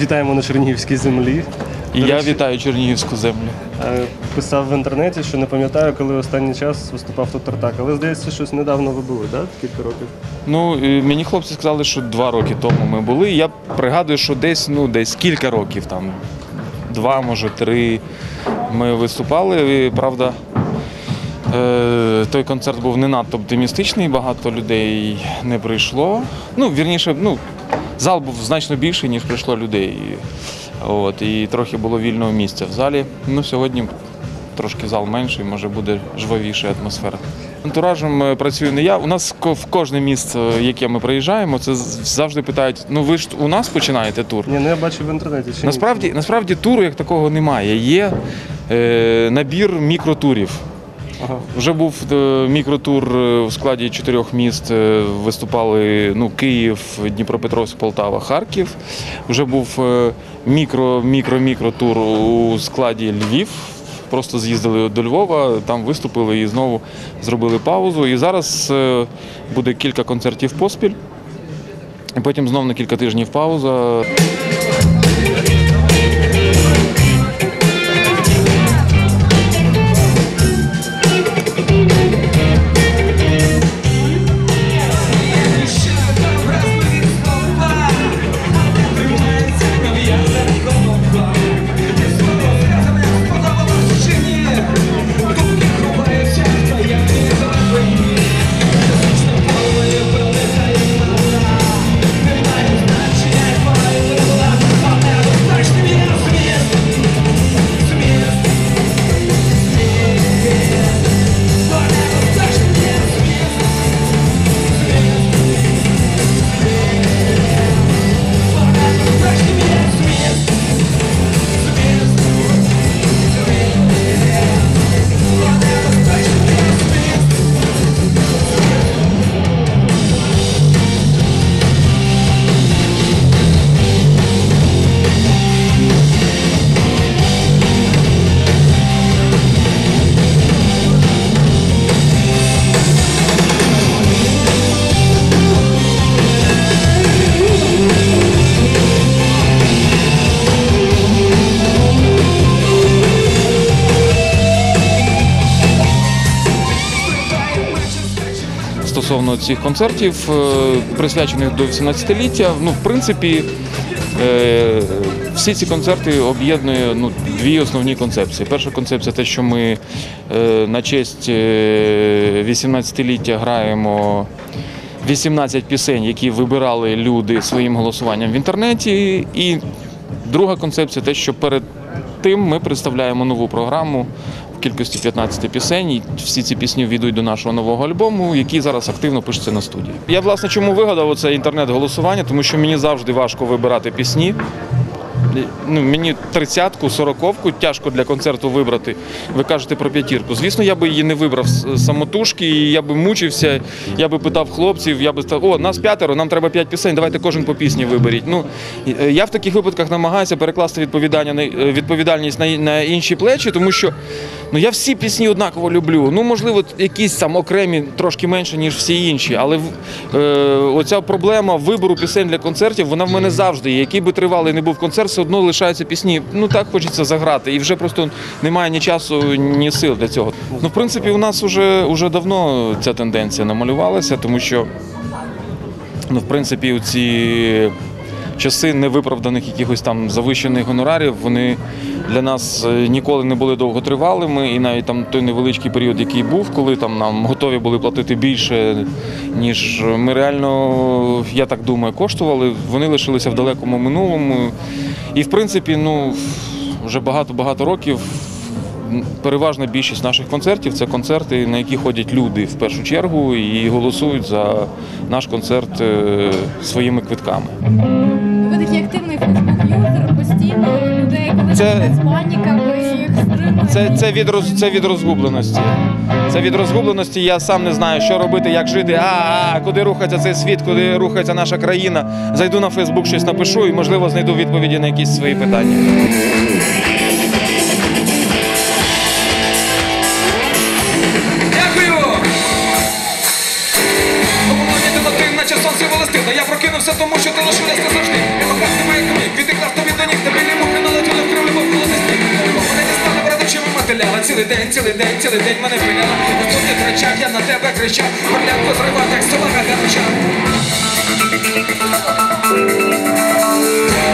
Вітаємо на Чернігівській землі. І До я речі, вітаю Чернігівську землю. е, Писав в інтернеті, що не пам'ятаю, коли останній час виступав тут Тартак. Але здається, щось недавно ви були, так? Кілька років. Ну, мені хлопці сказали, що два роки тому ми були. Я пригадую, що десь, ну, десь кілька років, там, два, може, три ми виступали. І, правда, е, той концерт був не надто оптимістичний, багато людей не прийшло. Ну, вірніше, ну, зал був значно більший, ніж прийшло людей. От, і трохи було вільного місця в залі. Ну, сьогодні трошки зал менший, може буде жвавіша атмосфера. Антуражем е, працюю не я. У нас в кожне місце, яке ми приїжджаємо, це завжди питають: ну ви ж у нас починаєте тур? Ні, ну я бачив в інтернеті. Чи? Насправді, насправді туру як такого немає. Є е, набір мікротурів. Вже був е, мікротур е, у складі чотирьох міст. е, Виступали ну, Київ, Дніпропетровськ, Полтава, Харків. Вже був е, мікро, мікро, мікротур у складі Львів. Просто з'їздили до Львова, там виступили і знову зробили паузу. І зараз буде кілька концертів поспіль. І потім знову на кілька тижнів пауза. Цих концертів, е, присвячених до 18-ліття. Ну, в принципі, е, всі ці концерти об'єднує ну, дві основні концепції. Перша концепція те, що ми е, на честь е, 18-ліття граємо 18 пісень, які вибирали люди своїм голосуванням в інтернеті. І друга концепція те, що перед тим ми представляємо нову програму кількості 15 пісень. І всі ці пісні війдуть до нашого нового альбому, який зараз активно пишеться на студії. Я власне чому вигадав це інтернет-голосування, тому що мені завжди важко вибирати пісні. Ну, мені тридцятку, сороковку тяжко для концерту вибрати. Ви кажете про п'ятірку. Звісно, я би її не вибрав самотужки, і я би мучився, я би питав хлопців, я би сказав, о, нас п'ятеро, нам треба п'ять пісень, давайте кожен по пісні виберіть. Ну, е, я в таких випадках намагаюся перекласти е, відповідальність на інші плечі, тому що ну, я всі пісні однаково люблю. Ну, можливо, якісь там окремі трошки менше, ніж всі інші. Але е, оця проблема вибору пісень для концертів, вона в мене завжди є. Який би тривалий не був концерт, все одно лишаються пісні. Ну так хочеться заграти. І вже просто немає ні часу, ні сил для цього. Ну, в принципі, у нас вже, уже давно ця тенденція намалювалася, тому що ну, в принципі, ці часи невиправданих якихось там завищених гонорарів, вони для нас е, ніколи не були довготривалими. І навіть там той невеличкий період, який був, коли там нам готові були платити більше, ніж ми реально, я так думаю, коштували, вони лишилися в далекому минулому. І в принципі, ну вже багато-багато років. Переважна більшість наших концертів це концерти, на які ходять люди в першу чергу і голосують за наш концерт е, своїми квитками. Постійно людей, коли Це- це... паніка, ви їх стримуєте. Це, це, від роз, це від розгубленості. Це від розгубленості. Я сам не знаю, що робити, як жити. А, а куди рухається цей світ, куди рухається наша країна. Зайду на Фейсбук, щось напишу і, можливо, знайду відповіді на якісь свої питання. Я прокинувся, тому що ти лишилась назавжди. І локав немає камінь, Цілий день, цілий день, цілий день мене пиляла. І тут ти кричав, я на тебе кричав. Горлянку зривав, як собака гарчав.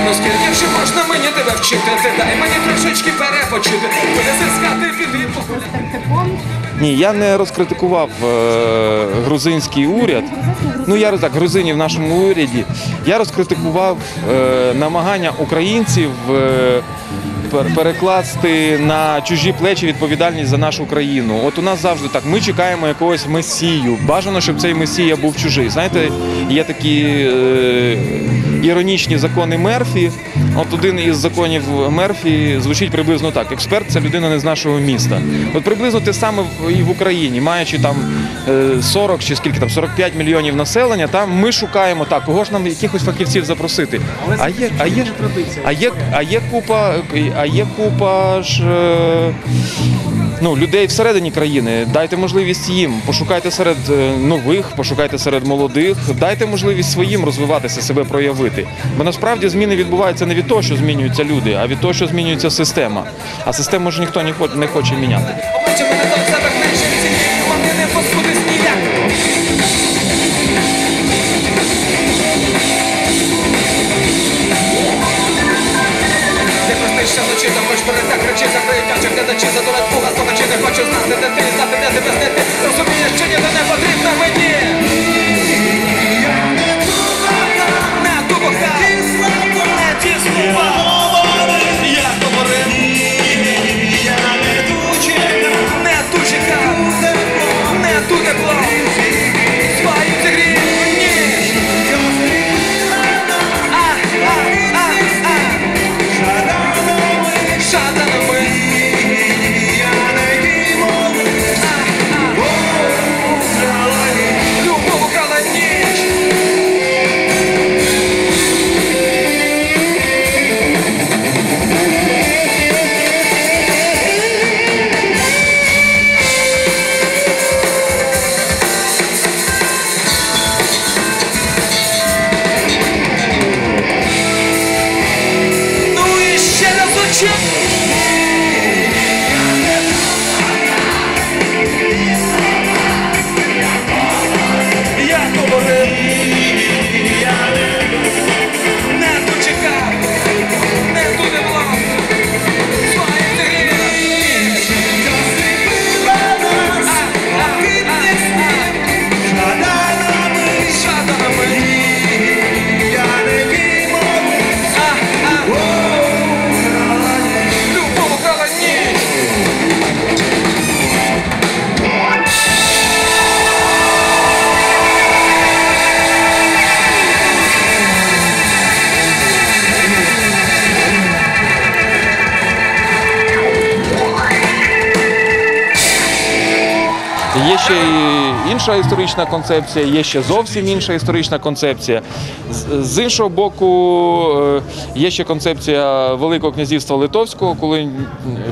Ну скільки вже можна мені тебе вчити? Ти дай мені трошечки перепочити. Перезискати підрібку. Ні, я не розкритикував е, грузинський уряд. Ну я так, грузинів в нашому уряді. Я розкритикував е, намагання українців е, перекласти на чужі плечі відповідальність за нашу країну. От у нас завжди так. Ми чекаємо якогось месію. Бажано, щоб цей месія був чужий. Знаєте, є такі е, іронічні закони Мерфі. От один із законів Мерфі звучить приблизно так: експерт це людина не з нашого міста. От приблизно те саме і в Україні, маючи там е, 40 чи скільки там 45 мільйонів населення, там ми шукаємо так, кого ж нам якихось фахівців запросити. А є, а є, а є, а є купа, а є купа ж. Ну, людей всередині країни, дайте можливість їм, пошукайте серед е, нових, пошукайте серед молодих, дайте можливість своїм розвиватися, себе проявити. Бо насправді зміни відбуваються не від того, що змінюються люди, а від того, що змінюється система. А систему ж ніхто не хоче міняти. Ще і інша історична концепція, є ще зовсім інша історична концепція. З- іншого боку, е, є ще концепція Великого князівства Литовського, коли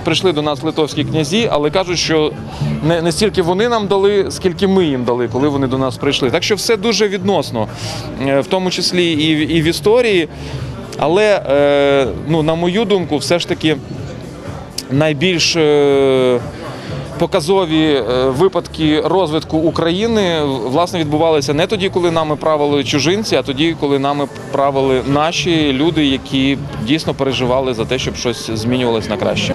прийшли до нас литовські князі, але кажуть, що не, не стільки вони нам дали, скільки ми їм дали, коли вони до нас прийшли. Так що все дуже відносно, е, в тому числі і, і в історії. Але, е, ну, на мою думку, все ж таки найбільш показові е, випадки розвитку України власне відбувалися не тоді, коли нами правили чужинці, а тоді, коли нами правили наші люди, які дійсно переживали за те, щоб щось змінювалось на краще.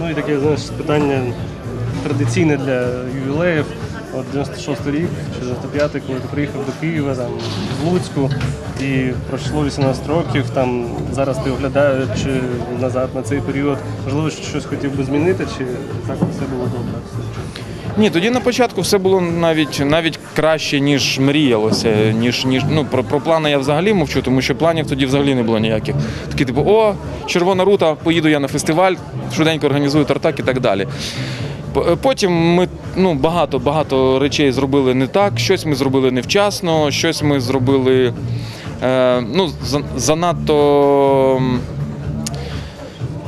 Ну і таке, знаєш, питання традиційне для ювілеїв. От 96 рік чи 95-й, коли ти приїхав до Києва, там з Луцьку, і пройшло 18 років. Там зараз ти оглядаючи назад на цей період, можливо, щось хотів би змінити, чи так все було добре? Ні, тоді на початку все було навіть навіть краще, ніж мріялося. Ніж ніж ну про, про плани я взагалі мовчу, тому що планів тоді взагалі не було ніяких. Такі, типу, о, червона рута, поїду я на фестиваль, швиденько організую тартак і так далі. Е, Потім ми ну, багато багато речей зробили не так, щось ми зробили невчасно, щось ми зробили е, ну, занадто.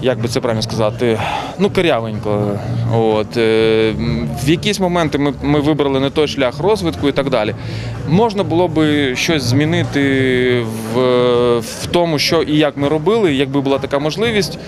як би це правильно сказати, ну корявенько. От, е, в якісь моменти ми, ми вибрали не той шлях розвитку і так далі. Можна було би щось змінити в, в тому, що і як ми робили, якби була така можливість.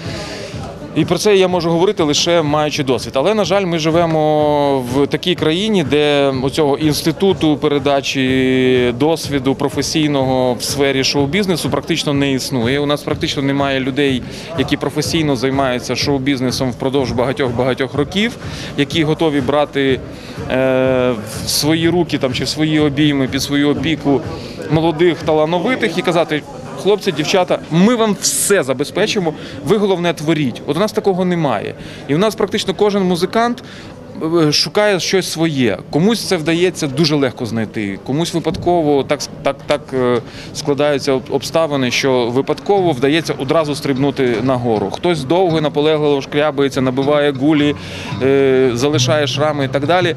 І про це я можу говорити лише маючи досвід. Але, на жаль, ми живемо в такій країні, де оцього інституту передачі досвіду професійного в сфері шоу-бізнесу практично не існує. У нас практично немає людей, які професійно займаються шоу-бізнесом впродовж багатьох-багатьох років, які готові брати е, в свої руки там, чи в свої обійми під свою опіку молодих талановитих і казати. Хлопці, дівчата, ми вам все забезпечимо. Ви головне творіть. От у нас такого немає. І у нас практично кожен музикант е, шукає щось своє. Комусь це вдається дуже легко знайти, комусь випадково так, так, так е, складаються обставини, що випадково вдається одразу стрибнути нагору. Хтось довго наполегливо шкрябається, набиває гулі, е, залишає шрами і так далі.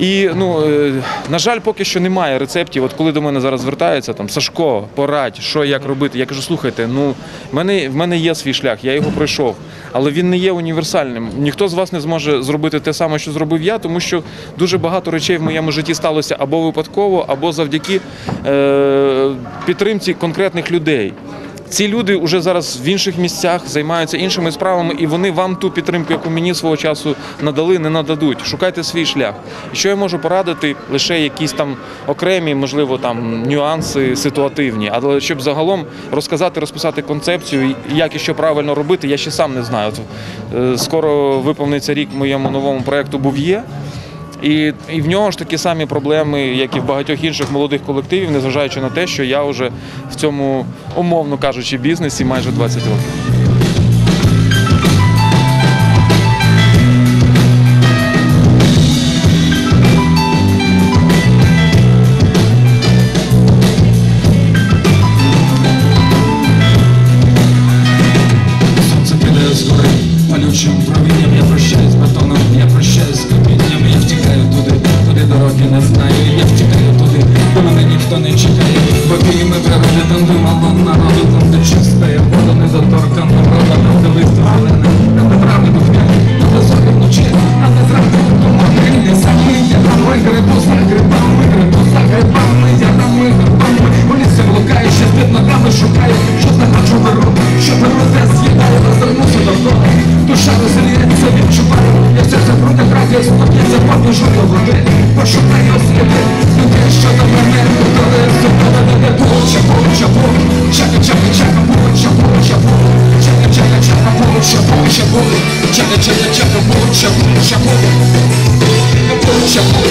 І ну е, на жаль, поки що немає рецептів. От коли до мене зараз звертаються, там Сашко, порадь, що як робити. Я кажу, слухайте, ну в мене в мене є свій шлях, я його пройшов, але він не є універсальним. Ніхто з вас не зможе зробити те саме, що зробив я, тому що дуже багато речей в моєму житті сталося або випадково, або завдяки е, підтримці конкретних людей. Ці люди вже зараз в інших місцях займаються іншими справами, і вони вам ту підтримку, яку мені свого часу надали, не нададуть. Шукайте свій шлях. І що я можу порадити, лише якісь там окремі, можливо, там нюанси ситуативні, але щоб загалом розказати, розписати концепцію, як і що правильно робити, я ще сам не знаю. Е, Скоро виповниться рік моєму новому проєкту Був'є. І, і в нього ж такі самі проблеми, як і в багатьох інших молодих колективів, незважаючи на те, що я вже в цьому, умовно кажучи, бізнесі майже 20 років.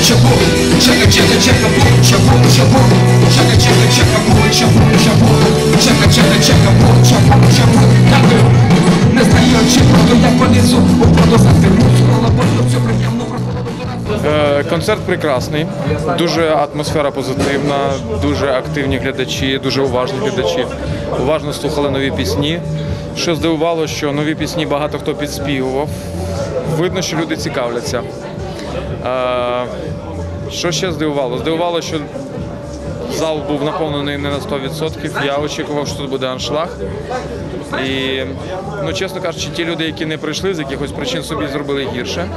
Буча, буча, бу Чака, чака, чака, буча, буча, бу Чака, чака, чака, буча, буча, бу Чака, чака, чака, буча, буча, Дякую Не знаю, Концерт прекрасний, дуже атмосфера позитивна, дуже активні глядачі, дуже уважні глядачі. Уважно слухали нові пісні. Що здивувало, що нові пісні багато хто підспівував. Видно, що люди цікавляться. Що ще здивувало? Здивувало, що зал був наповнений не на 100%. Я очікував, що тут буде аншлаг. І, ну, чесно кажучи, ті люди, які не прийшли з якихось причин, собі зробили гірше.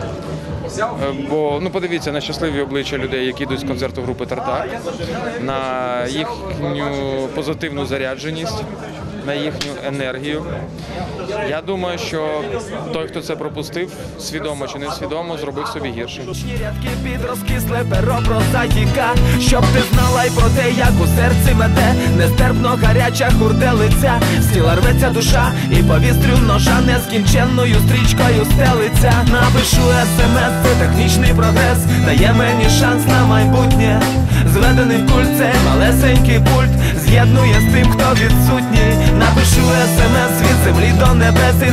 Е, Бо ну подивіться на щасливі обличчя людей, які йдуть з концерту групи Тартак, на їхню позитивну зарядженість, на їхню енергію. Я думаю, що той, хто це пропустив, свідомо чи несвідомо, зробив собі гірше. Щоб ти знала й про те, як у серці мете Нестерпно гаряча хурделиця З тіла рветься душа і повістрю ножа Нескінченною стрічкою стелиться. Напишу смс, це технічний прогрес. Дає мені шанс на майбутнє. Зведений в кульце малесенький пульт З'єднує з тим, хто відсутній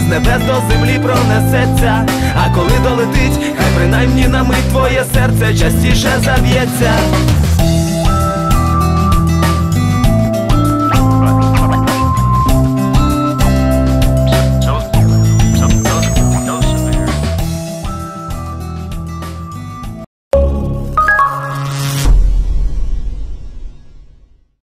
з небес до землі пронесеться. А коли долетить, хай принаймні на мить твоє серце частіше заб'ється